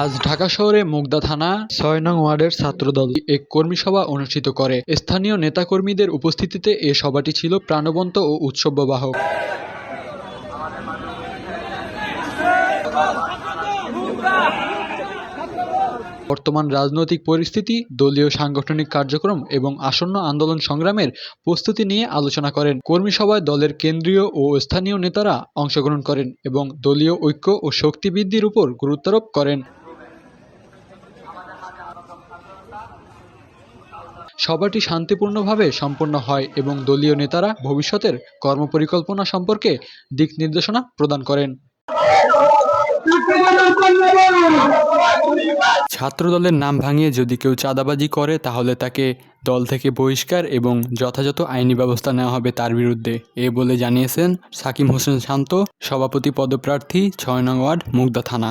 আজ ঢাকা শহরে মুগদা থানা ছয় নং ওয়ার্ডের ছাত্রদল এক কর্মী সভা অনুষ্ঠিত করে। স্থানীয় নেতাকর্মীদের উপস্থিতিতে এ সভাটি ছিল প্রাণবন্ত ও উৎসববাহক বর্তমান রাজনৈতিক পরিস্থিতি, দলীয় সাংগঠনিক কার্যক্রম এবং আসন্ন আন্দোলন সংগ্রামের প্রস্তুতি নিয়ে আলোচনা করেন। কর্মী সভায় দলের কেন্দ্রীয় ও স্থানীয় নেতারা অংশগ্রহণ করেন এবং দলীয় ঐক্য ও শক্তি বৃদ্ধির উপর গুরুত্বারোপ করেন। সভাটি শান্তিপূর্ণভাবে সম্পন্ন হয় এবং দলীয় নেতারা ভবিষ্যতের কর্মপরিকল্পনা সম্পর্কে দিক নির্দেশনা প্রদান করেন। ছাত্রদলের নাম ভাঙিয়ে যদি কেউ চাঁদাবাজি করে, তাহলে তাকে দল থেকে বহিষ্কার এবং যথাযথ আইনি ব্যবস্থা নেওয়া হবে তার বিরুদ্ধে। এ বলে জানিয়েছেন সাকিম হোসেন শান্ত, সভাপতি পদপ্রার্থী, ছয় নং ওয়ার্ড, মুগদা থানা।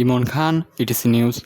Emon Khan ETC news.